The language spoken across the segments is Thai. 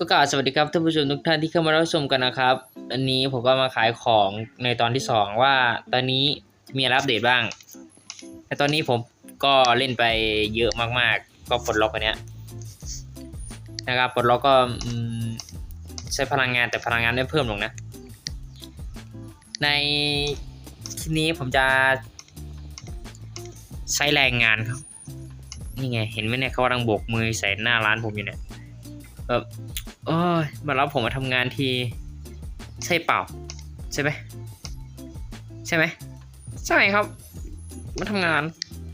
ก็กล่าวสวัสดีครับท่านผู้ชมทุกท่านที่เข้ามารับชมกันนะครับ อันนี้ผมก็มาขายของในตอนที่สองว่าตอนนี้มีอะไรอัปเดตบ้างแต่ตอนนี้ผมก็เล่นไปเยอะมากๆ ก็ปลดล็อกอันเนี้ยนะครับปลดล็อกก็ใช้พลังงานแต่พลังงานไม่เพิ่มลงนะ ในคลิปนี้ผมจะใช้แรงงานครับนี่ไงเห็นไหมเนี่ยเขากำลังโบกมือใส่หน้าร้านผมอยู่เนี่ยแบบ โอ้ยมารับผมมาทำงานที ใช่เปล่า ใช่ไหมใช่ไหมใช่ครับ มาทำงาน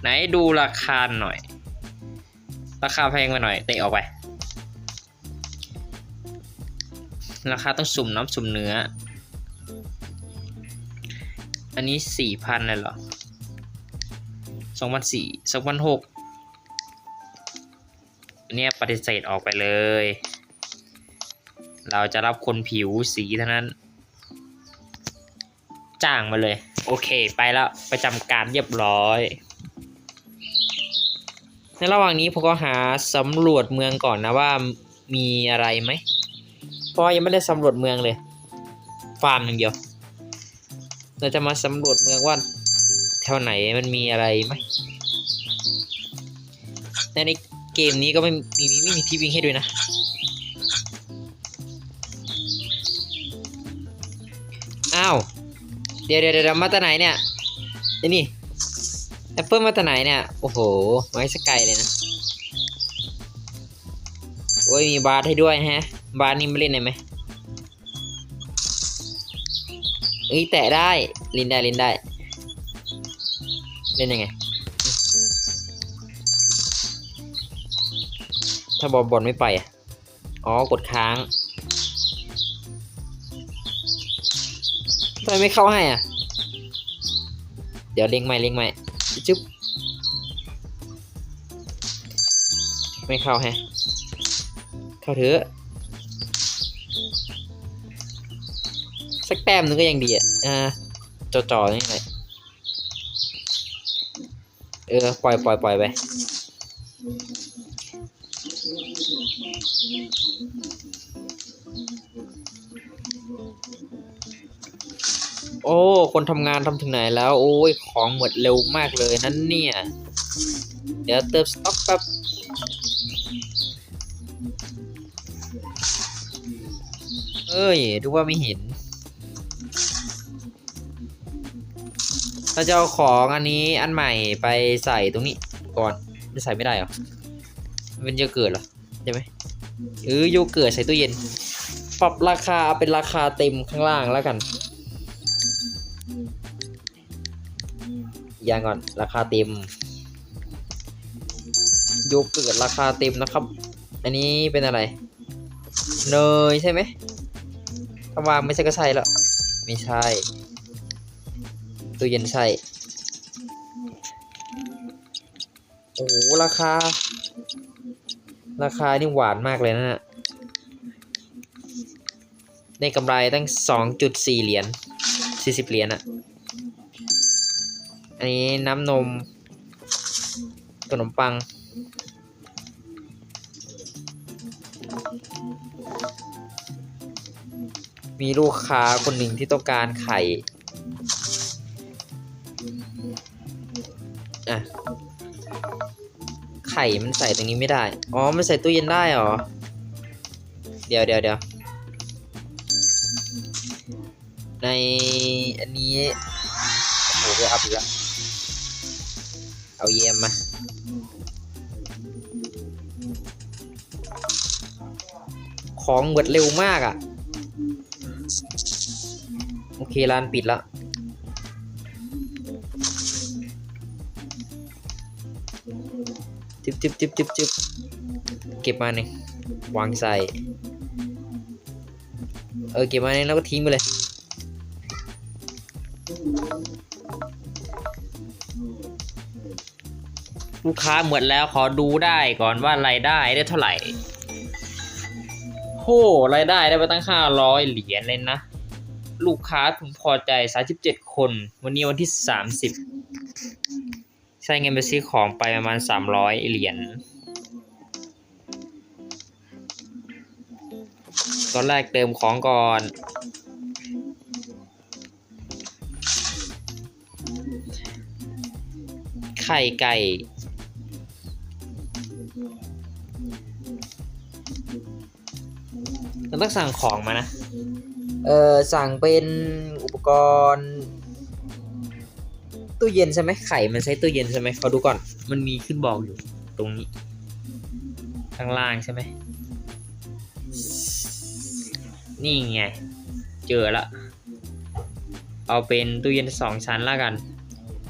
ไหนดูราคาหน่อย ราคาแพงไปหน่อยเตะออกไป ราคาต้องสุ่มน้ำสุ่มเนื้อ อันนี้สี่พันเลยเหรอสองพันสี่สองพันหกเนี่ยปฏิเสธออกไปเลย เราจะรับคนผิวสีเท่านั้น จ้างมาเลย โอเคไปแล้วประจำการเรียบร้อย ในระหว่างนี้ผมก็หาสำรวจเมืองก่อนนะว่ามีอะไรไหมเพราะยังไม่ได้สำรวจเมืองเลย ฟาร์มอย่างเดียว เราจะมาสำรวจเมืองว่าแถวไหนมันมีอะไรไหมแต่ในเกมนี้ก็ไม่มีไม่มีที่วิ่งให้ด้วยนะ อ้าว เดี๋ยวเดี๋ยวเดี๋ยวมาจาไหนเนี่ยไอ้นี่แอปเปิลมาจาไหนเนี่ย โอ้โห ไม้สกายเลยนะ โอ้ย มีบาร์ให้ด้วยฮะ บาร์นี่มาเล่นได้ไหมเอ้ยแตะได้ ลินได้ลินได้ เล่นยังไง ถ้าบอลบอลไม่ไปอะ อ๋อกดค้าง ทำไมไม่เข้าให้อะ เดี๋ยวเล็งใหม่เล็งใหม่จุ๊บไม่เข้าแฮะ เข้าเถอะสักแต้มหนึงก็ยังดีอะ อ่าจ่อๆนี่ไงเออ ปล่อยปล่อยปล่อยไป โอ้ คนทำงานทำถึงไหนแล้ว โอ้ย ของหมดเร็วมากเลยนั่นเนี่ย เดี๋ยวเติมสต็อกแป๊บเอ้ยดูว่าไม่เห็น เราจะเอาของอันนี้อันใหม่ไปใส่ตรงนี้ก่อน ไม่ใส่ไม่ได้เหรอ มันเป็นโยเกิร์ตเหรอ ใช่ไหมเออโยเกิร์ตใส่ตู้เย็น ปรับราคาเป็นราคาเต็มข้างล่างแล้วกัน ยางก่อน ราคาเต็มโยเกิร์ตราคาเต็มนะครับ อันนี้เป็นอะไร เนยใช่ไหมถ้าวางไม่ใช่ก็ใช่แล้วไม่ใช่ ตู้เย็นใช่ โอ้โหราคา ราคานี่หวานมากเลยนะน่ะได้กำไรตั้งสองจุดสี่เหรียญสี่สิบเหรียญอะ อันนี้น้ำนม ขนมปัง มีลูกค้าคนหนึ่งที่ต้องการไข่ อะ ไข่มันใส่ตรงนี้ไม่ได้ อ๋อ มันใส่ตู้เย็นได้เหรอ เดี๋ยวเดี๋ยวเดี๋ยวในอันนี้โอ้โหไปอัพอีกแล้ว เอาเยมมา ของหมดเร็วมากอะ่ะ โอเคร้านปิดแล้วจิบจิบจิบจิบจิบเก็บมาหนึ่งวางใส่ เออ เก็บมาหนึ่งแล้วก็ทิ้งไปเลย ลูกค้าหมดแล้วขอดูได้ก่อนว่ารายได้ได้เท่าไหร่โหรายได้ได้ไปตั้งห้าร้อยเหรียญเลยนะ ลูกค้าพึงพอใจสาสิบเจ็ดคน วันนี้วันที่สามสิบใช้เงินไปซื้อของไปประมาณสามร้อยเหรียญตอนแรกเติมของก่อน ไข่ไก่ เราต้องสั่งของมานะ เออสั่งเป็นอุปกรณ์ ตู้เย็นใช่ไหมไข่มันใช้ตู้เย็นใช่ไหมขอดูก่อน มันมีขึ้นบอกอยู่ ตรงนี้ข้างล่างใช่ไหมนี่ไง เจอละ เอาเป็นตู้เย็นสองชั้นละกัน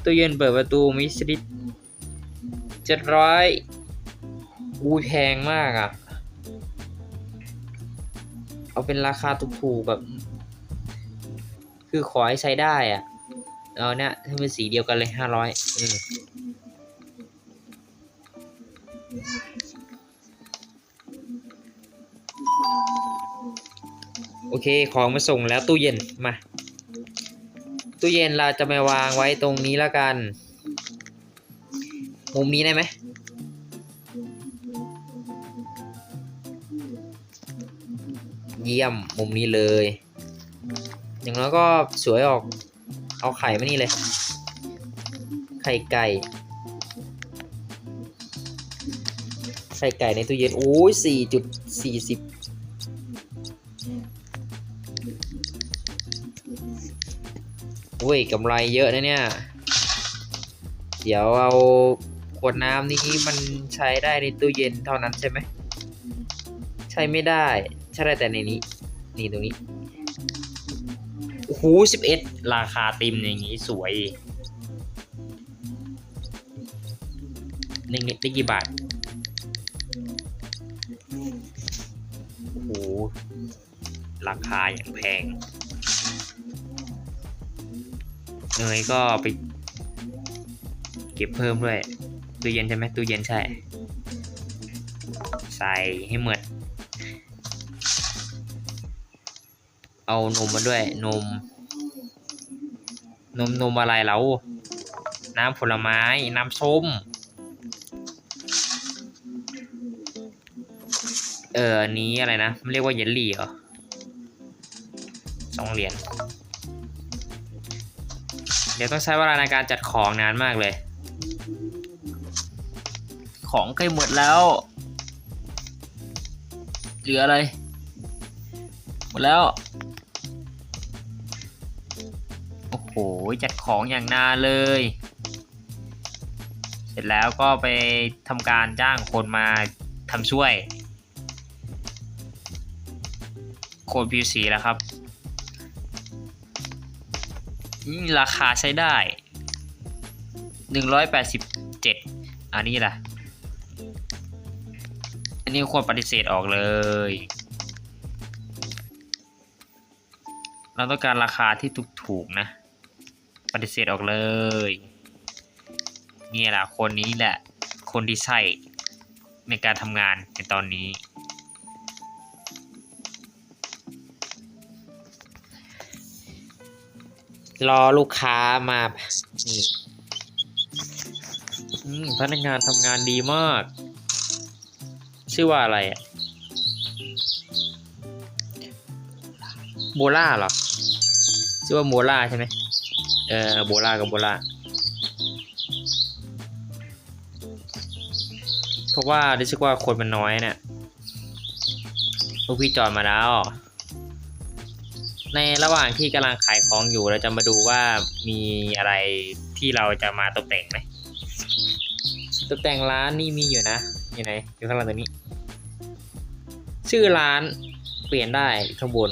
ตู้เย็นเปิดประตูมิสลิดเจ็ดร้อยอูแพงมากอะ่ะ เอาเป็นราคาถูกๆแบบ คือขอให้ใช้ได้อะ่ะเอาเนี่ยให้เป็นสีเดียวกันเลยห้าร้อยโอเค ของมาส่งแล้วตู้เย็น มา ตู้เย็นเราจะมาวางไว้ตรงนี้แล้วกัน มุมนี้ได้ไหม เยี่ยมมุมนี้เลย อย่างน้อยก็สวยออก เอาไข่มานี่เลย ไข่ไก่ ไข่ไก่ในตู้เย็น โอ้ยสี่จุดสี่สิบโอ้ยกำไรเยอะนะเนี่ย เดี๋ยวเอาขวดน้ำนี้มันใช้ได้ในตู้เย็นเท่านั้นใช่ไหม ใช้ไม่ได้ ใช้ได้แต่ในนี้ นี่ตรงนี้โอ้โหสิบเอ็ดราคาติมอย่างนี้สวยนี่ไงได้กี่บาทโอ้โหราคาอย่างแพงเนยก็ไปเก็บเพิ่มด้วยตู้เย็นใช่ไหมตู้เย็นใช่ ใส่ให้หมด เอานมมาด้วย นม นมนมอะไรแล้วน้ำผลไม้ น้ำส้ม เอออันนี้อะไรนะมันเรียกว่าเยลลี่เหรอสองเหรียญ เดี๋ยวต้องใช้เวลาในการจัดของนานมากเลย ของใกล้หมดแล้ว เหลืออะไร หมดแล้ว หจัดของอย่างนาเลย เสร็จแล้วก็ไปทำการจ้างคนมาทำช่วย โคนผิวสีแล้วครับอืมราคาใช้ได้หนึ่งร้อยแปดสิบเจ็ดอันนี้ล่ะ อันนี้ควรปฏิเสธออกเลย เราต้องการราคาที่ถูกๆนะ ปฏิเสธออกเลย นี่แหละคนนี้แหละ คนที่ใช่ในการทำงานในตอนนี้ รอลูกค้ามานี่อืมพนักงานทำงานดีมาก ชื่อว่าอะไรอะโบล่าเหรอ ชื่อว่าโบล่าใช่ไหม เออโบล่ากับโบล่าเพราะว่ารู้สึกว่าคนมันน้อยเนี่ยพวกพี่จอดมาแล้ว ในระหว่างที่กำลังขายของอยู่เราจะมาดูว่ามีอะไรที่เราจะมาตกแต่งไหมตกแต่งร้านนี่มีอยู่นะอยู่ไหนอยู่ข้างล่างตัวนี้ ชื่อร้านเปลี่ยนได้ข้างบน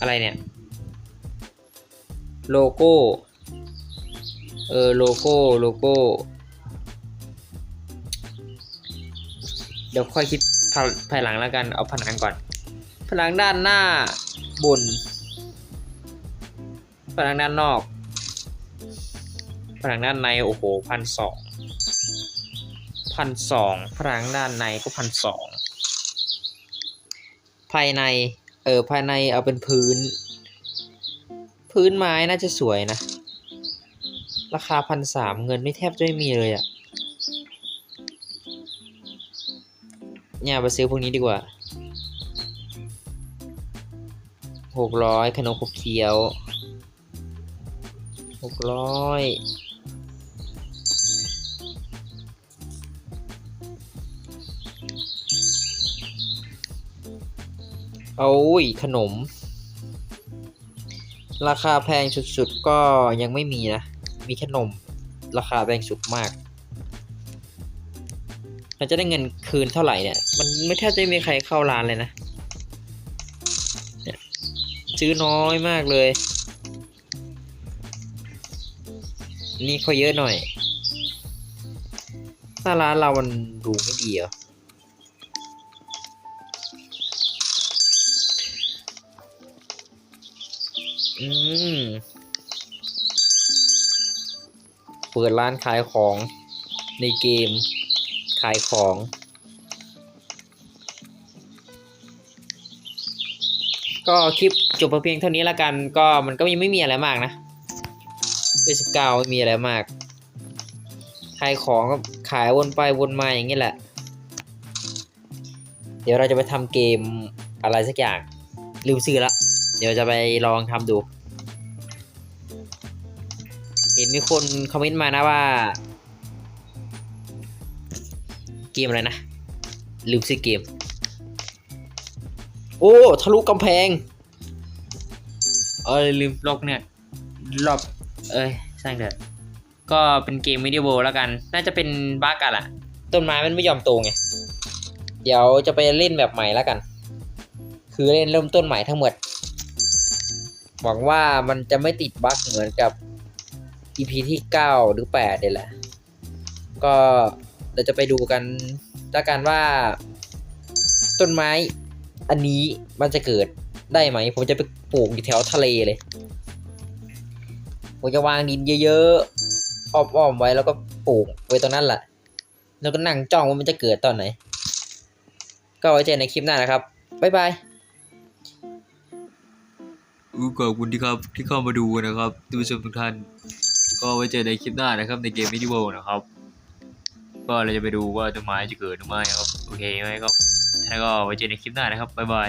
อะไรเนี่ย โลโก้ เออ โลโก้ โลโก้ เดี๋ยวค่อยคิดภายภายหลังแล้วกัน เอาผนังก่อน ผนังด้านหน้าบน ผนังด้านนอก ผนังด้านใน โอ้โหพันสอง พันสอง ผนังด้านในก็พันสอง ภายใน เออ ภายในเอาเป็นพื้น พื้นไม้น่าจะสวยนะ ราคาพันสามเงินไม่แทบจะไม่มีเลยอะ่ะเนี่ยไปซื้อพวกนี้ดีกว่าหกร้อยขนมขบเคี้ยวหกร้อยโอ้ยขนม ราคาแพงสุดๆก็ยังไม่มีนะ มีขนม ราคาแพงสุดมากเราจะได้เงินคืนเท่าไหร่เนี่ย มันไม่แทบจะไม่มีใครเข้าร้านเลยนะเนี่ยซื้อน้อยมากเลย นี่เขาเยอะหน่อย ถ้าร้านเรามันดูไม่ดีเหรอ อืม เปิดร้านขายของในเกม ขายของ ก็คลิปจบไปเพียงเท่านี้ละกันก็มันก็ยังไม่มีอะไรมากนะเป็นสิบเก้าไม่มีอะไรมาก ขายของก็ขายวนไปวนมาอย่างนี้แหละ เดี๋ยวเราจะไปทำเกมอะไรสักอย่างลืมซื้อละ เดี๋ยวจะไปลองทำดู เห็นมีคนคอมเมนต์มานะว่า เกมอะไรนะ ลืมซื้อเกม โอ้ ทะลุกำแพง เออลืมล็อกเนี่ยรอบ เอ้ยสร้างเถอะก็เป็นเกมวิดีโอแล้วกัน น่าจะเป็นบั๊กอะล่ะ ต้นไม้มันไม่ยอมโตไง เดี๋ยวจะไปเล่นแบบใหม่แล้วกัน คือเล่นเริ่มต้นใหม่ทั้งหมด หวังว่ามันจะไม่ติดบั๊กเหมือนกับ EP ที่ 9 หรือ8เนี่ยแหละ ก็เดี๋ยวจะไปดูกันแล้วกันว่า ต้นไม้อันนี้มันจะเกิดได้ไหม ผมจะไปปลูกอยู่แถวทะเลเลย ผมจะวางดินเยอะๆอ้อมๆไว้แล้วก็ปลูกไว้ตรงนั้นแหละแล้วก็นั่งจ้องว่ามันจะเกิดตอนไหน ก็ไว้เจอในคลิปหน้านะครับ บ๊ายบาย ขอบคุณที่ครับที่เข้ามาดูนะครับท่านผู้ชมทุกท่าน ก็ไว้เจอในคลิปหน้านะครับในเกมมินิเวิลนะครับ ก็เราจะไปดูว่าต้นไม้จะเกิดหรือไม่ครับ โอเคไหมครับท่านก็ไว้เจอในคลิปหน้านะครับบ๊ายบาย